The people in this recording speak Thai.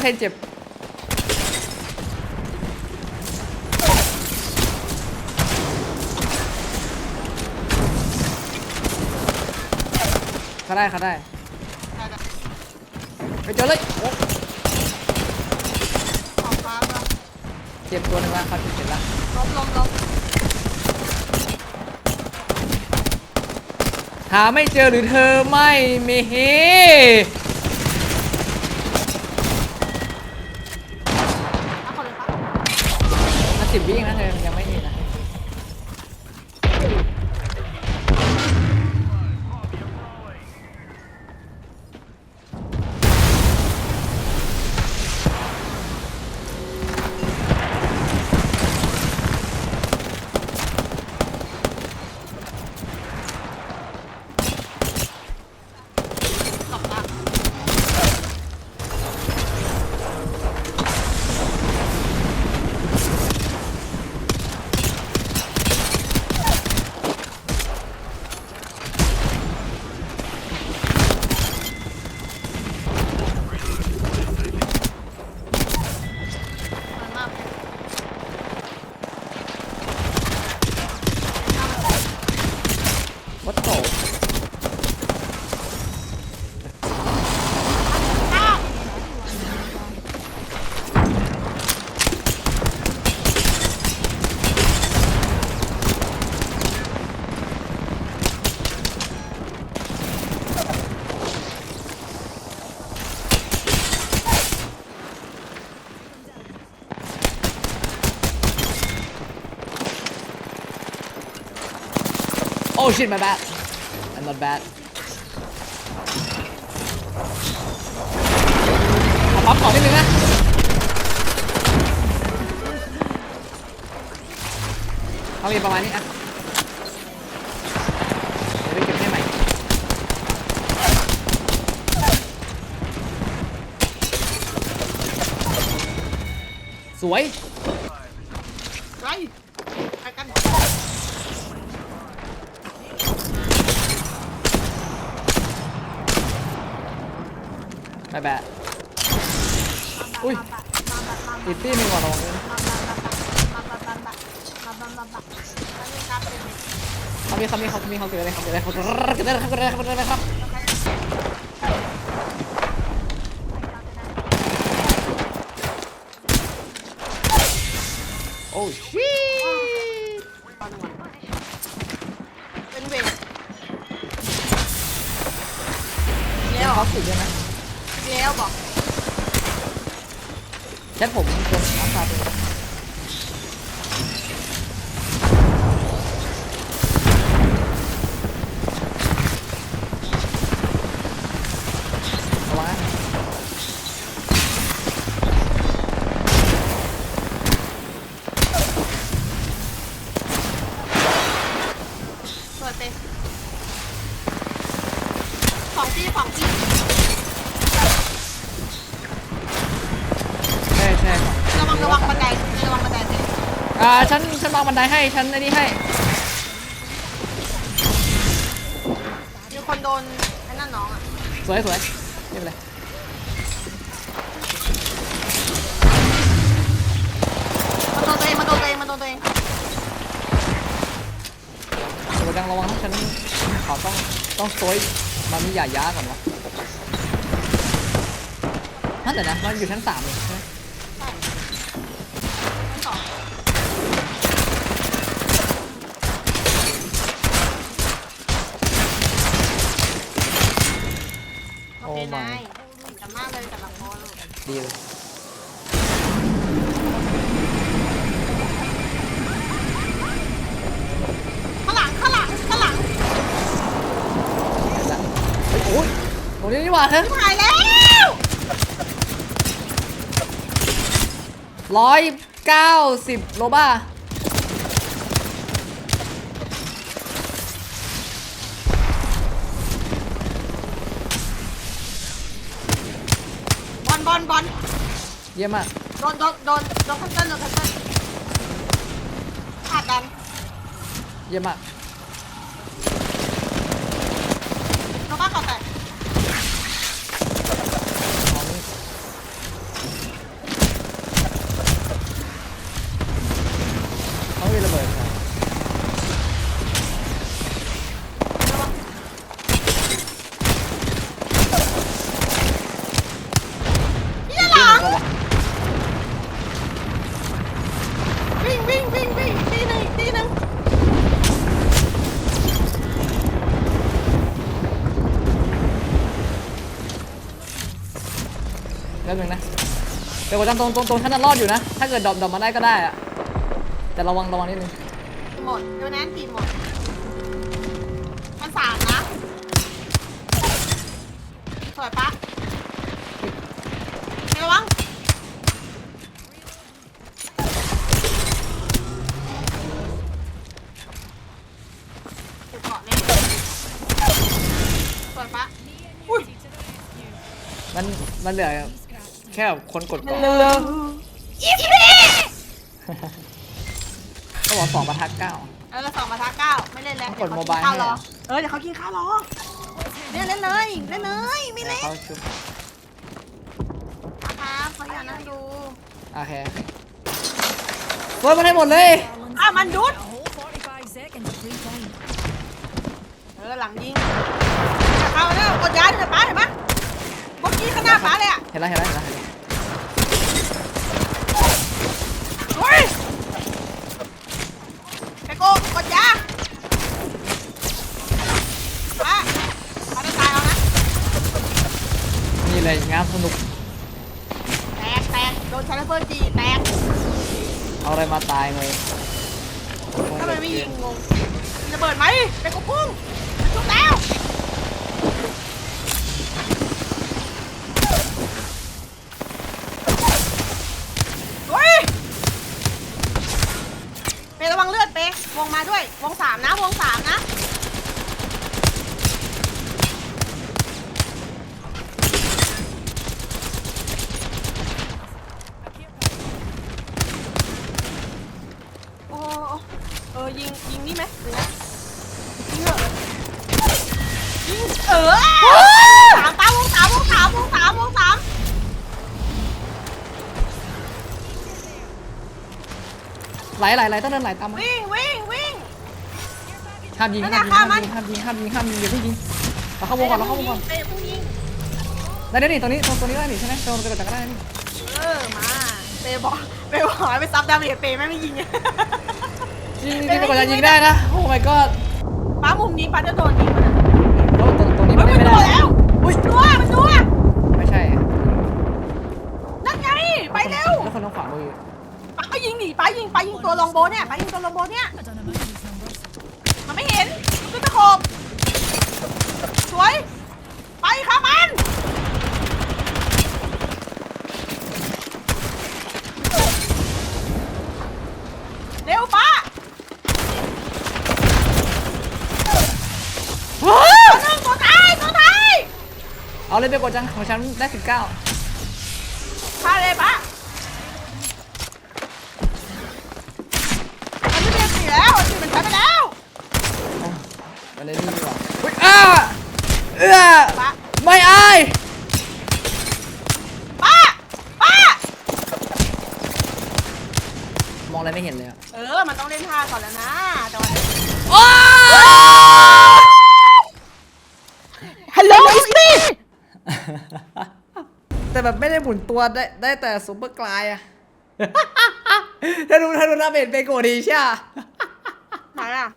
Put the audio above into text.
เคเจ็บ เขาได้เขาได้ไปเจอเลยโอ้ออกฟ้าแล้วเจ็บตัวหนึ่งละเขาเจ็บละล้มล้มล้มหาไม่เจอหรือเธอไม่เมเฮ เอาคนเลยปะ มา สิบวิเองนะเธอ โอ้ shit my bad I'm not bad ขอปั๊บก่อนนิดนึงนะเขามีประมาณนี้อะเดี๋ยวไปเก็บให้ใหม่ สวยไรไปกัน ไม่แบะอุ้ยติดตี้หนึ่งก่อนระวังด้วยนะเขามีเขามีเขามีเขาเกิดอะไรเขาเกิดอะไรเขาเกิดอะไรเขาเกิดอะไรเขาเกิดอะไรเขาเกิดอะไรครับโอ้ชิเป็นเวทเล่แล้นวเขาสุดใช่ไหม แล้วบอกแชทผมโดนอัพซาตัวระวังนะเปิดเตะของพี่ของพี่ ระวังบันไดระวังบันไดเตะอ่าฉันฉันวางบันไดให้ฉันไอ้นี่ให้มีคนโดนไอ้นั่นน้องอะสวยสวยไม่เป็นไรมันโดนตัวเองมันโดนตัวเองมันโดนตัวเองระวังระวังนะฉันขอต้องต้องโซยมามีหยาย้าก่อนวะนั่นแต่นะมันอยู่ชั้นสามเลยใช่ไหม ใช่ชั้นสอง โอเคนายจับมากเลยจับหลังโมลูกดีเลยข้างหลังข้างหลังข้างหลังเห็นละเฮ้ยโอ้ยตรงนี้นี่หว่าเธอหายแล้วร้อยเก้าสิบโลบ้า บอลบอลบอลเยี่ยมมากโดนโดนโดนโดนคันเซิลโดนคันเซิลขาดดัน เยี่ยมมาก งนะเดี๋ยวกดจังตรงตรงตรงฉันจะรอดอยู่นะ ถ้าเกิดดรอปดรอปมาได้ก็ได้อะแต่ระวังระวังนิดนึงหมดเดี๋ยวนั้นตีหมด มันสามนะ สวยปะไม่ระวังถูกเกาะแน่สวยปะอุ้ยมันมันเหลือ แค่แบบคนกดก่อนเร็วๆอีพีก็บอกสองประทัดเก้า เออสองมาทักเก้าไม่เล่นแล้วกดเยวโมเขาบายกินข้าวรอให้เออเดี๋ยวเขากินข้าวรอเล่นเล่นเลยเล่นเลยไม่เล่นเขาชุบครับเขาอยากนั่งดูโอเคเฟิร์สมันให้หมดเลย อะมันดุด A whole 45 seconds of free time. เออหลังยิงจะเข้าเนี่ยกดยาเดี๋ยวป้าเห็นปะเมื่อกี้ข้างหน้าป้าเลยอะเห็นแล้วเห็นแล้วเห็นแล้ว นี่เลยงานสนุก แตกแตกโดนชาร์เฟอร์จีแตกเอาอะไรมาตายเลยทำไมไม่ยิงงงมีระเบิดไหมไปโกกุ้งมันชุบแล้วเฮ้ยเประวังเลือดเปวงมาด้วย วงสามนะ วงสามนะ โอ้โห เออยิงยิงนี่ไหมหรือไงยิงเหรอยิงเออสามตาวงสามวงสามวงสามวงสามไหลไหลไหลต้องเดินไหลตามมาวิ่งวิ่งวิ่ง ห้ามยิงนั่ห้ามนยิน่ะงห้ามยิงห้ามยิงห้ามยิงห้ามยิงอย่าเพิ่งยิงเราเข้าวงก่อนเราเข้าวงก่อนเตะพุ่งยิงได้ได้นี่ตรงนี้ตรงตรงนี้ได้นี่ใช่ไหมตรงกระโดดจากก็ได้นี่เออมาเตะบอกเตะบอกให้ไปซับดาเมจเตะแม่งไม่ยิง ยิงยิงกว่าจะยิงได้นะ โอ้ my god ป้ามุมนี้ป้าจะโดนยิงมันอะ โอ้ตรงตรงนี้ เฮ้ มัน ย เล่ มัน น ไม่ โด ได้ นแล้วอุ้ยนัวมันนัว ไม่ใช่ นั่นไง ไปเร็ว แล้วคนต้องขวามือ ป้าก็ยิงหนีป้ายิงป้ายิงตัวลองโบเนี่ยป้ายิงตัวลองโบเนี่ย I don't know about these numbers. มันไม่เห็นมันขึ้นตะขบสวย ไปค่ะมัน เร็วป้าตัวหนึ่งตัวท้ายตัวท้าย เอาเลยไปกดจังของฉันได้สิบเก้าพาเลยป้ามันไม่เรียกสีแล้วสีมันใช้ไปแล้วไปเลยนี่ดีกว่าอุ้ยอ้าเอื้อป้าไม่อายป้าป้ามองอะไรไม่เห็นเลยอะเออ มันต้องเล่นท่าก่อนแล้วนะจังหวะนี้ โอ้ ฮัลโหลอิสมี แต่แบบไม่ได้หมุนตัวได้ได้แต่ซุปเปอร์กลายอะถ้าดูถ้าดูน้าเบนเป็นโกดีใช่ไหมอะ